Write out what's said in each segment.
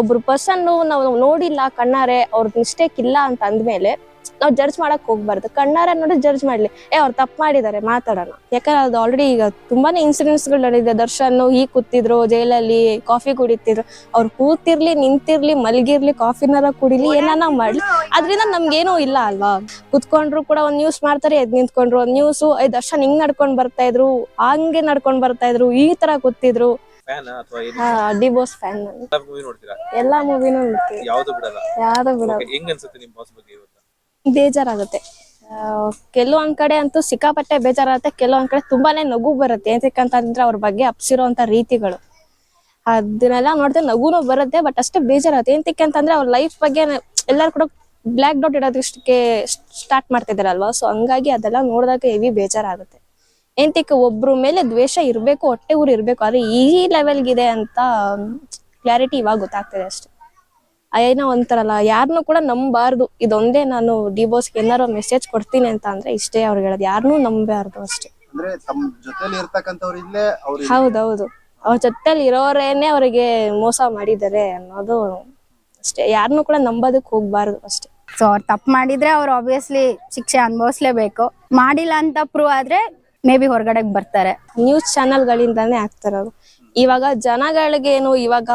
ಒಬ್ರು ಪರ್ಸನ್ ನಾವು ನೋಡಿಲ್ಲ ಕಣ್ಣಾರೆ ಅವ್ರದ್ ಮಿಸ್ಟೇಕ್ ಇಲ್ಲ ಅಂತ ಅಂದ್ಮೇಲೆ ನಾವು ಜಡ್ಜ್ ಮಾಡಕ್ ಹೋಗ್ಬಾರ್ದು. ಕಣ್ಣಾರೆ ನೋಡಿ ಜಡ್ಜ್ ಮಾಡ್ಲಿ. ಏ ಅವ್ರು ತಪ್ಪು ಮಾಡಿದ್ದಾರೆ ಮಾತಾಡೋಣ. ಯಾಕಂದ್ರೆ ಅದು ಆಲ್ರೆಡಿ ಈಗ ತುಂಬಾನೇ ಇನ್ಸಿಡೆಂಟ್ಸ್ಗಳು ನಡೆದಿದೆ. ದರ್ಶನ್ ಈ ಕೂತಿದ್ರು ಜೈಲಲ್ಲಿ ಕಾಫಿ ಕುಡಿತಿದ್ರು. ಅವ್ರು ಕೂತಿರ್ಲಿ ನಿಂತಿರ್ಲಿ ಮಲಗಿರ್ಲಿ ಕಾಫಿನಾರ ಕುಡಿಲಿ ಏನಾನ ಮಾಡ್ಲಿ. ಅದ್ರಿಂದ ನಮ್ಗೇನು ಇಲ್ಲ ಅಲ್ವಾ? ಕುತ್ಕೊಂಡ್ರು ಕೂಡ ಒಂದ್ ನ್ಯೂಸ್ ಮಾಡ್ತಾರೆ ಎದ್ ನಿಂತ್ಕೊಂಡ್ರು ಒಂದ್ ನ್ಯೂಸ್ ದರ್ಶನ್ ಹಿಂಗ್ ನಡ್ಕೊಂಡ್ ಬರ್ತಾ ಇದ್ರು ಹಂಗೆ ನಡ್ಕೊಂಡ್ ಬರ್ತಾ ಇದ್ರು ಈ ತರ ಕೂತಿದ್ರು. ಫ್ಯಾನ್ ಅಥವಾ ಡಿವೋರ್ಸ್ ಫ್ಯಾನ್ ಮೂವಿ ನೋಡ್ತೀರಾ? ಎಲ್ಲಾ ಮೂವಿನೂ ನೋಡ್ತೀವಿ. ಯಾವುದು ಬಿಡಲ್ಲ? ಯಾವುದು ಬಿಡಲ್ಲ. Okay, ಹೆಂಗ್ ಅನ್ಸುತ್ತೆ ನಿಮ್ ಬಾಸ್ ಬಗ್ಗೆ ಇವತ್ತು? ಬೇಜಾರಾಗುತ್ತೆ. ಆ, ಕೆಲವೊಂದ್ ಕಡೆ ಅಂತೂ ಸಿಕ್ಕಾಪಟ್ಟೆ ಬೇಜಾರಾಗುತ್ತೆ. ಕೆಲವೊಂದ್ ಕಡೆ ತುಂಬಾನೇ ನಗು ಬರುತ್ತೆ. ಏನಕ್ಕಂತಂದ್ರೆ ಅವ್ರ ಬಗ್ಗೆ ಅಪ್ಸಿರೋಂತ ರೀತಿಗಳು. ಅದನ್ನೆಲ್ಲ ನೋಡಿದ್ರೆ ನಗುನು ಬರುತ್ತೆ ಬಟ್ ಅಷ್ಟೇ ಬೇಜಾರಾಗುತ್ತೆ. ಏನಕ್ಕೆ ಅಂತಂದ್ರೆ ಅವ್ರ ಲೈಫ್ ಬಗ್ಗೆ ಎಲ್ಲರೂ ಕೂಡ ಬ್ಲ್ಯಾಕ್ ಡಾಟ್ ಇಡೋದಕ್ಕೆ ಸ್ಟಾರ್ಟ್ ಮಾಡ್ತಿದಾರಲ್ವಾ? ಸೊ ಹಂಗಾಗಿ ಅದೆಲ್ಲ ನೋಡಿದಾಗ ಹೆವಿ ಬೇಜಾರಾಗುತ್ತೆ. ಎಂತಕ್ಕೆ ಒಬ್ರು ಮೇಲೆ ದ್ವೇಷ ಇರ್ಬೇಕು ಹೊಟ್ಟೆ ಊರು ಇರಬೇಕು ಆದ್ರೆ ಈ ಲೆವೆಲ್ಗಿದೆ ಅಂತ ಕ್ಲಾರಿಟಿ ಇವಾಗ ಗೊತ್ತಾಗ್ತದೆ ಅಷ್ಟೇ. ಏನೋ ಒಂಥರಲ್ಲ ಯಾರನ್ನೂ ಕೂಡ ನಂಬಾರ್ದು. ಇದೊಂದೇ ನಾನು ಡಿವೋರ್ಸ್ಗೆ ಏನಾರು ಮೆಸೇಜ್ ಕೊಡ್ತೀನಿ ಅಂತ ಅಂದ್ರೆ ಇಷ್ಟೇ ಅವ್ರಿಗೆ ಹೇಳೋದು. ಯಾರನ್ನೂ ನಂಬಾರ್ದು ಅಷ್ಟೇ. ಅಂದ್ರೆ ತಮ್ಮ ಜೊತೆಲಿ ಇರ್ತಕ್ಕಂಥವ್ರು ಇಲ್ಲೇ ಅವ್ರು ಹೌದೌದು. ಅವ್ರ ಜೊತೆಲಿ ಇರೋರೇನೆ ಅವರಿಗೆ ಮೋಸ ಮಾಡಿದ್ದಾರೆ ಅನ್ನೋದು ಅಷ್ಟೇ. ಯಾರನ್ನೂ ಕೂಡ ನಂಬೋದಕ್ಕೆ ಹೋಗ್ಬಾರ್ದು ಅಷ್ಟೇ. ಸೊ ಅವ್ರು ತಪ್ಪು ಮಾಡಿದ್ರೆ ಅವ್ರು ಆಬ್ವಿಯಸ್ಲಿ ಶಿಕ್ಷೆ ಅನುಭವಿಸ್ಲೇಬೇಕು. ಮಾಡಿಲ್ಲ ಅಂತ ಪ್ರೂವ್ ಆದ್ರೆ ಮೇ ಬಿ ಹೊರಗಡೆ ಬರ್ತಾರೆ. ನ್ಯೂಸ್ ಚಾನೆಲ್ಗಳಿಂದಾನೇ ಆಗ್ತಿರೋದು ಇವಾಗ ಜನಗಳಿಗೇನು ಇವಾಗ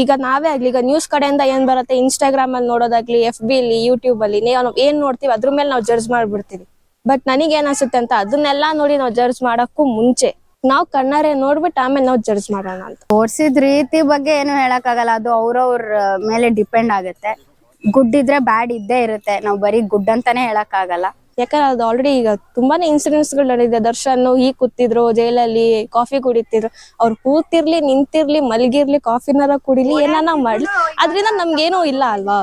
ಈಗ ನಾವೇ ಆಗ್ಲಿ ಈಗ ನ್ಯೂಸ್ ಕಡೆಯಿಂದ ಏನ್ ಬರುತ್ತೆ? ಇನ್ಸ್ಟಾಗ್ರಾಮ್ ಅಲ್ಲಿ ನೋಡೋದಾಗ್ಲಿ ಎಫ್ ಬಿ ಅಲ್ಲಿ ಯೂಟ್ಯೂಬ್ ಅಲ್ಲಿ ನಾವು ಏನ್ ನೋಡ್ತೀವಿ ಅದ್ರ ಮೇಲೆ ನಾವು ಜಡ್ಜ್ ಮಾಡ್ಬಿಡ್ತೀವಿ. ಬಟ್ ನನಗೆ ಅನ್ಸುತ್ತೆ ಅಂತ ಅದನ್ನೆಲ್ಲ ನೋಡಿ ನಾವು ಜಡ್ಜ್ ಮಾಡೋಕ್ಕೂ ಮುಂಚೆ ನಾವು ಕಣ್ಣಾರೆ ನೋಡ್ಬಿಟ್ಟು ಆಮೇಲೆ ನಾವು ಜಡ್ಜ್ ಮಾಡೋಣ ಅಂತ. ತೋರ್ಸಿದ ರೀತಿ ಬಗ್ಗೆ ಏನು ಹೇಳಕ್ಕಾಗಲ್ಲ. ಅದು ಅವ್ರವ್ರ ಮೇಲೆ ಡಿಪೆಂಡ್ ಆಗುತ್ತೆ. ಗುಡ್ ಇದ್ರೆ ಬ್ಯಾಡ್ ಇದ್ದೇ ಇರುತ್ತೆ. ನಾವು ಬರೀ ಗುಡ್ ಅಂತಾನೆ ಹೇಳಕ್ಕಾಗಲ್ಲ. ಯಾಕಂದ್ರೆ ಅದು ಆಲ್ರೆಡಿ ಈಗ ತುಂಬಾನೇ ಇನ್ಸಿಡೆಂಟ್ಸ್ಗಳು ನಡೆದಿದೆ ದರ್ಶನ್ ಈ ಕೂತಿದ್ರು ಜೈಲಲ್ಲಿ ಕಾಫಿ ಕುಡಿತಿದ್ರು. ಅವ್ರು ಕೂತಿರ್ಲಿ ನಿಂತಿರ್ಲಿ ಮಲಗಿರ್ಲಿ ಕಾಫಿನಾರ ಕುಡಿಲಿ ಏನಾನ ಮಾಡ್ಲಿ. ಅದ್ರಿಂದ ನಮ್ಗೇನೂ ಇಲ್ಲ ಅಲ್ವಾ?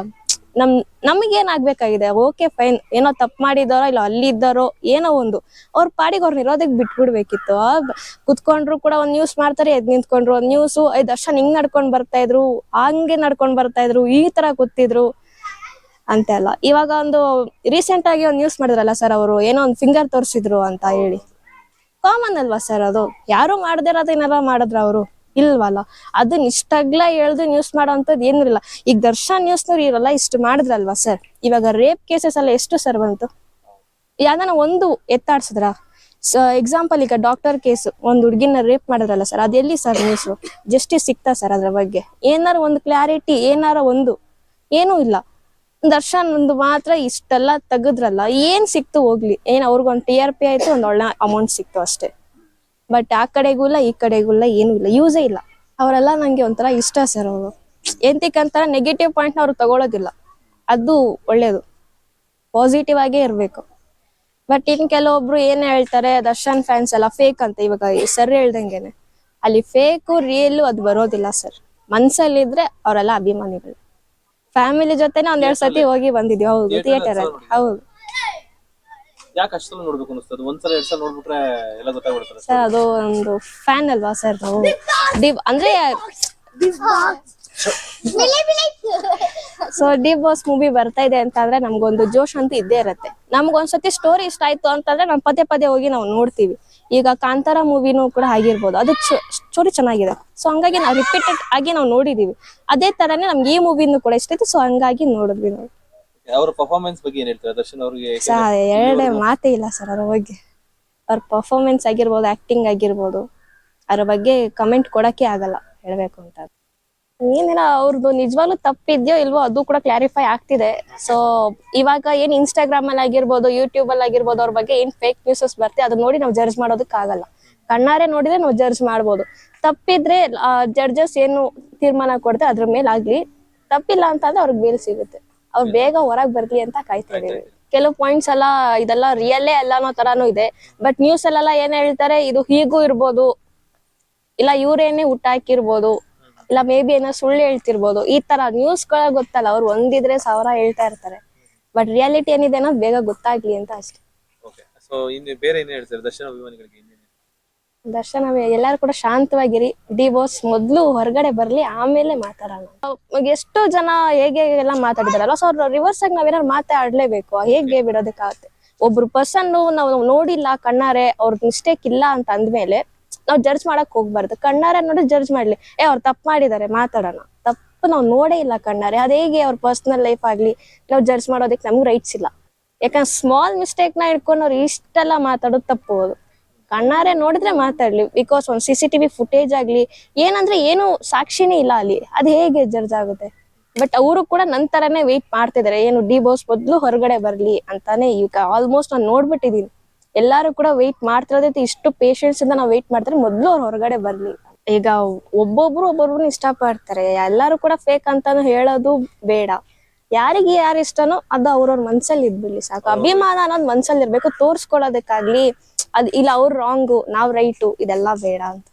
ನಮ್ ನಮಗೇನಾಗ್ಬೇಕಾಗಿದೆ ಓಕೆ ಫೈನ್ ಏನೋ ತಪ್ಪು ಮಾಡಿದಾರೋ ಇಲ್ಲ ಅಲ್ಲಿ ಇದ್ದಾರೋ ಏನೋ ಒಂದು. ಅವ್ರ ಪಾಡಿಗೆ ಅವ್ರು ಇರೋದಕ್ಕೆ ಬಿಟ್ಬಿಡ್ಬೇಕಿತ್ತು. ಕುತ್ಕೊಂಡ್ರು ಕೂಡ ಒಂದ್ ನ್ಯೂಸ್ ಮಾಡ್ತಾರೆ ಎದ್ ನಿಂತ್ಕೊಂಡ್ರು ಒಂದ್ ನ್ಯೂಸ್ ಐದ್ ದರ್ಶನ್ ಹಿಂಗ್ ನಡ್ಕೊಂಡ್ ಬರ್ತಾ ಇದ್ರು ಹಂಗೆ ನಡ್ಕೊಂಡ್ ಬರ್ತಾ ಇದ್ರು ಈ ತರ ಕೂತಿದ್ರು. ಅಂತ ಎಲ್ಲ ಇವಾಗ ಒಂದು ರೀಸೆಂಟ್ ಆಗಿ ಒಂದು ನ್ಯೂಸ್ ಮಾಡಿದ್ರಲ್ಲ ಸರ್ ಅವರು, ಏನೋ ಒಂದು ಫಿಂಗರ್ ತೋರಿಸಿದ್ರು ಅಂತ ಹೇಳಿ. ಕಾಮನ್ ಅಲ್ವಾ ಸರ್ ಅದು? ಯಾರು ಮಾಡದೇ ಇರೋದು ಏನಾರ ಮಾಡಿದ್ರ ಅವರು? ಇಲ್ವಲ್ಲ ಅದನ್ನ ಇಷ್ಟಾಗ್ಲ ಹೇಳ್ದು ನ್ಯೂಸ್ ಮಾಡೋಂಥದ್ದು ಏನೂ ಇಲ್ಲ. ಈಗ ದರ್ಶನ್ ನ್ಯೂಸ್ನವ್ರು ಇರಲ್ಲ ಇಷ್ಟು ಮಾಡಿದ್ರಲ್ವಾ ಸರ್ ಇವಾಗ ರೇಪ್ ಕೇಸಸ್ ಎಲ್ಲ ಎಷ್ಟು ಸರ್ ಬಂತು? ಯಾವ್ದಾನ ಒಂದು ಎತ್ತಾಡ್ಸಿದ್ರ? ಎಕ್ಸಾಂಪಲ್ ಈಗ ಡಾಕ್ಟರ್ ಕೇಸ್ ಒಂದು ಹುಡುಗಿನ ರೇಪ್ ಮಾಡಿದ್ರಲ್ಲ ಸರ್ ಅದೆಲ್ಲಿ ಸರ್ ನ್ಯೂಸ್ ಜಸ್ಟಿಸ್ ಸಿಗ್ತಾ ಸರ್ ಅದ್ರ ಬಗ್ಗೆ? ಏನಾರ ಒಂದು ಕ್ಲಾರಿಟಿ ಏನಾರ ಒಂದು? ಏನೂ ಇಲ್ಲ. ದರ್ಶನ್ ಒಂದು ಮಾತ್ರ ಇಷ್ಟೆಲ್ಲ ತೆಗದ್ರಲ್ಲ, ಏನ್ ಸಿಕ್ತು ಹೋಗ್ಲಿ. ಏನ್ ಅವ್ರಿಗೊಂದು ಟಿ ಆರ್ ಪಿ ಆಯ್ತು, ಒಂದ್ ಒಳ್ಳೆ ಅಮೌಂಟ್ ಸಿಕ್ತು ಅಷ್ಟೇ. ಬಟ್ ಆ ಕಡೆಗೂ ಇಲ್ಲ, ಈ ಕಡೆಗೂ ಇಲ್ಲ, ಏನೂ ಇಲ್ಲ ಯೂಸೇ ಇಲ್ಲ. ಅವರೆಲ್ಲ ನಂಗೆ ಒಂಥರ ಇಷ್ಟ ಸರ್ ಅವರು. ಎಂತಿಕ್ಕಂತರ ನೆಗೆಟಿವ್ ಪಾಯಿಂಟ್ ಅವ್ರು ತಗೊಳ್ಳೋದಿಲ್ಲ ಅದು ಒಳ್ಳೇದು. ಪಾಸಿಟಿವ್ ಆಗೇ ಇರ್ಬೇಕು. ಬಟ್ ಇನ್ ಕೆಲವೊಬ್ರು ಏನ್ ಹೇಳ್ತಾರೆ, ದರ್ಶನ್ ಫ್ಯಾನ್ಸ್ ಎಲ್ಲ ಫೇಕ್ ಅಂತ ಇವಾಗ ಸರ್ ಹೇಳ್ದಂಗೆನೆ. ಅಲ್ಲಿ ಫೇಕು ರಿಯಲ್ ಅದು ಬರೋದಿಲ್ಲ ಸರ್ ಮನ್ಸಲ್ಲಿದ್ರೆ ಅವರೆಲ್ಲ ಅಭಿಮಾನಿಗಳು. ಫ್ಯಾಮಿಲಿ ಜೊತೆನೆ ಒಂದೆರಡು ಸತಿ ಹೋಗಿ ಬಂದಿದ್ವಿ. ಹೌದು ಥಿಯೇಟರ್ ಅಲ್ಲಿ. ಹೌದು. ಯಾಕೆ ಅಷ್ಟೆಲ್ಲ ನೋಡ್ಬೇಕು ಅನಿಸ್ತದೆ? ಒಂದ್ಸಲ ಎರಡ್ ಸಲ ನೋಡ್ಬಿಟ್ರೆ ಎಲ್ಲ ಗೊತ್ತಾಗ್ಬಿಡ್ತಾರೆ ಸರ್ ಅದು ಒಂದು ಫ್ಯಾನ್ ಅಲ್ವಾ ಸರ್ ನಾವು ಡಿವ್ ಅಂದ್ರೆ ಸೊ ಡಿ ಬಾಸ್ ಮೂವಿ ಬರ್ತಾ ಇದೆ ಅಂತ ಅಂದ್ರೆ ನಮ್ಗೊಂದು ಜೋಶ್ ಅಂತ ಇದ್ದೇ ಇರುತ್ತೆ. ನಮ್ಗೊಂದ್ಸತಿ ಸ್ಟೋರಿ ಇಷ್ಟ ಆಯ್ತು ಅಂತಂದ್ರೆ ನಾವು ಪದೇ ಪದೇ ಹೋಗಿ ನಾವು ನೋಡ್ತೀವಿ. ಈಗ ಕಾಂತಾರ ಮೂವಿನೂ ಕೂಡ ಆಗಿರ್ಬೋದು. ಅದು ಸ್ಟೋರಿ ಚೆನ್ನಾಗಿದೆ. ಸೊ ಹಂಗಾಗಿ ನಾವು ರಿಪೀಟೆಡ್ ಆಗಿ ನಾವು ನೋಡಿದೀವಿ. ಅದೇ ತರನೇ ನಮ್ಗೆ ಈ ಮೂವಿನೂ ಕೂಡ ಇಷ್ಟ ಆಯ್ತು. ಸೊ ಹಂಗಾಗಿ ನೋಡಿದ್ವಿ ನಾವು. ಅವ್ರ ಪರ್ಫಾರ್ಮೆನ್ಸ್ ಬಗ್ಗೆ ಏನ್ ಹೇಳ್ತಾರೆ? ದರ್ಶನ್ ಅವ್ರಿಗೆ ಸರ್ ಎರಡೇ ಮಾತೇ ಇಲ್ಲ ಸರ್ ಅವ್ರ ಬಗ್ಗೆ. ಅವ್ರ ಪರ್ಫಾರ್ಮೆನ್ಸ್ ಆಗಿರ್ಬೋದು ಆಕ್ಟಿಂಗ್ ಆಗಿರ್ಬೋದು ಅದ್ರ ಬಗ್ಗೆ ಕಮೆಂಟ್ ಕೊಡಕ್ಕೆ ಆಗಲ್ಲ. ಹೇಳ್ಬೇಕು ಅಂತ. ಏನಿಲ್ಲ ಅವ್ರದ್ದು ನಿಜವಾಗ್ಲೂ ತಪ್ಪಿದ್ಯೋ ಇಲ್ವೋ ಅದು ಕೂಡ ಕ್ಲಾರಿಫೈ ಆಗ್ತಿದೆ. ಸೊ ಇವಾಗ ಏನ್ ಇನ್ಸ್ಟಾಗ್ರಾಮ್ ಅಲ್ಲಿ ಆಗಿರ್ಬೋದು ಯೂಟ್ಯೂಬ್ ಅಲ್ಲಿ ಆಗಿರ್ಬೋದು ಅವ್ರ ಬಗ್ಗೆ ಏನ್ ಫೇಕ್ ನ್ಯೂಸಸ್ ಬರ್ತೆ ಅದನ್ನ ನೋಡಿ ನಾವು ಜಡ್ಜ್ ಮಾಡೋದಕ್ಕೆ ಆಗಲ್ಲ. ಕಣ್ಣಾರೆ ನೋಡಿದ್ರೆ ನಾವು ಜಡ್ಜ್ ಮಾಡ್ಬೋದು. ತಪ್ಪಿದ್ರೆ ಜಡ್ಜಸ್ ಏನು ತೀರ್ಮಾನ ಕೊಡ್ತಾರೆ ಅದ್ರ ಮೇಲೆ ಆಗ್ಲಿ. ತಪ್ಪಿಲ್ಲ ಅಂತಂದ್ರೆ ಅವ್ರಿಗೆ ಬೇಲ್ ಸಿಗುತ್ತೆ. ಅವ್ರು ಬೇಗ ಹೊರಗ್ ಬರ್ಲಿ ಅಂತ ಕಾಯ್ತಾ ಇದೀವಿ. ಕೆಲವು ಪಾಯಿಂಟ್ಸ್ ಎಲ್ಲ ಇದೆಲ್ಲ ರಿಯಲ್ಲೇ ಎಲ್ಲ ಅನ್ನೋ ತರಾನು ಇದೆ. ಬಟ್ ನ್ಯೂಸ್ ಅಲ್ಲೆಲ್ಲ ಏನ್ ಹೇಳ್ತಾರೆ ಇದು ಹೀಗೂ ಇರ್ಬೋದು. ಇಲ್ಲ ಇವ್ರೇನೆ ಹುಟ್ಟಾಕಿರ್ಬೋದು ಇಲ್ಲ ಮೇ ಬಿ ಏನೋ ಸುಳ್ಳು ಹೇಳ್ತಿರ್ಬೋದು. ಈ ತರ ನ್ಯೂಸ್ಗಳ ಗೊತ್ತಲ್ಲ ಅವ್ರು ಒಂದಿದ್ರೆ ಸಾವಿರ ಹೇಳ್ತಾ ಇರ್ತಾರೆ. ಬಟ್ ರಿಯಾಲಿಟಿ ಏನಿದೆ ಅನ್ನೋದು ಬೇಗ ಗೊತ್ತಾಗ್ಲಿ ಅಂತ ಅಷ್ಟೇ. ಓಕೆ ಸೊ ಇನ್ನು ಬೇರೆ ಏನ್ ಹೇಳ್ತಾರೆ? ದರ್ಶನ್ ಅಭಿಮಾನಿಗಳಿಗೆ ಇನ್ನೇನು ದರ್ಶನ ಎಲ್ಲಾರು ಕೂಡ ಶಾಂತವಾಗಿರಿ. ಡಿವೋರ್ಸ್ ಮೊದ್ಲು ಹೊರಗಡೆ ಬರ್ಲಿ ಆಮೇಲೆ ಮಾತಾಡೋಣ. ಎಷ್ಟೋ ಜನ ಹೇಗೆ ಎಲ್ಲ ಮಾತಾಡಿದಾರಲ್ಲ ಸೊ ಅವ್ರು ರಿವರ್ಸ್ ಆಗಿ ನಾವೇನಾದ್ರು ಮಾತಾಡ್ಲೇಬೇಕು. ಹೇಗೆ ಬಿಡೋದಕ್ಕಾಗುತ್ತೆ? ಒಬ್ರು ಪರ್ಸನ್ ನಾವು ನೋಡಿಲ್ಲ ಕಣ್ಣಾರೆ ಅವ್ರ ಮಿಸ್ಟೇಕ್ ಇಲ್ಲ ಅಂತ ಅಂದ್ಮೇಲೆ ನಾವು ಜಡ್ಜ್ ಮಾಡಕ್ ಹೋಗ್ಬಾರ್ದು. ಕಣ್ಣಾರೆ ನೋಡಿ ಜಡ್ಜ್ ಮಾಡ್ಲಿ. ಏ, ಅವ್ರು ತಪ್ಪು ಮಾಡಿದ್ದಾರೆ ಮಾತಾಡೋಣ. ತಪ್ಪು ನಾವ್ ನೋಡೇ ಇಲ್ಲ ಕಣ್ಣಾರೆ. ಅದ ಹೇಗೆ ಅವ್ರ ಪರ್ಸನಲ್ ಲೈಫ್ ಆಗ್ಲಿ? ನಾವ್ ಜಡ್ಜ್ ಮಾಡೋದಕ್ಕೆ ನಮ್ಗೆ ರೈಟ್ಸ್ ಇಲ್ಲ. ಯಾಕಂದ್ರೆ ಸ್ಮಾಲ್ ಮಿಸ್ಟೇಕ್ನ ಇಟ್ಕೊಂಡು ಅವ್ರು ಇಷ್ಟೆಲ್ಲ ಮಾತಾಡೋದು ತಪ್ಪು ಕಣ್ಣಾರೆ ನೋಡಿದ್ರೆ ಮಾತಾಡ್ಲಿ. ಬಿಕಾಸ್ ಒಂದ್ ಸಿ ಸಿ ಟಿವಿ ಫುಟೇಜ್ ಆಗ್ಲಿ, ಏನಂದ್ರೆ ಏನು ಸಾಕ್ಷಿನೇ ಇಲ್ಲ ಅಲ್ಲಿ. ಅದ್ ಹೇಗೆ ಜಡ್ಜ್ ಆಗುತ್ತೆ? ಬಟ್ ಅವರು ಕೂಡ ನಂತರನೇ ವೆಯ್ಟ್ ಮಾಡ್ತಿದ್ದಾರೆ ಏನು ಡಿ ಬಾಸ್ ಬದಲು ಹೊರಗಡೆ ಬರ್ಲಿ ಅಂತಾನೆ ಈಗ ಆಲ್ಮೋಸ್ಟ್ ನಾನು ನೋಡ್ಬಿಟ್ಟಿದೀನಿ. ಎಲ್ಲಾರು ಕೂಡ ವೆಯ್ಟ್ ಮಾಡ್ತಿರೋದೈತಿ. ಇಷ್ಟು ಪೇಷನ್ಸ್ ಇಂದ ನಾವು ವೆಯ್ಟ್ ಮಾಡ್ತಾರೆ. ಮೊದ್ಲು ಅವ್ರು ಹೊರಗಡೆ ಬರ್ಲಿ. ಈಗ ಒಬ್ಬೊಬ್ರು ಒಬ್ಬೊಬ್ರು ಇಷ್ಟ ಪಡ್ತಾರೆ ಎಲ್ಲಾರು ಕೂಡ ಫೇಕ್ ಅಂತ ಹೇಳೋದು ಬೇಡ. ಯಾರಿಗೆ ಯಾರು ಇಷ್ಟನೋ ಅದು ಅವ್ರವ್ರ ಮನ್ಸಲ್ಲಿ ಇದ್ಬಿಡ್ಲಿ ಸಾಕು. ಅಭಿಮಾನ ಅನ್ನೋದು ಮನ್ಸಲ್ಲಿ ಇರ್ಬೇಕು ತೋರ್ಸ್ಕೊಳ್ಳೋದಕ್ಕಾಗ್ಲಿ ಅದ್ ಇಲ್ಲ ಅವ್ರು ರಾಂಗು ನಾವ್ ರೈಟು ಇದೆಲ್ಲ ಬೇಡ ಅಂತ.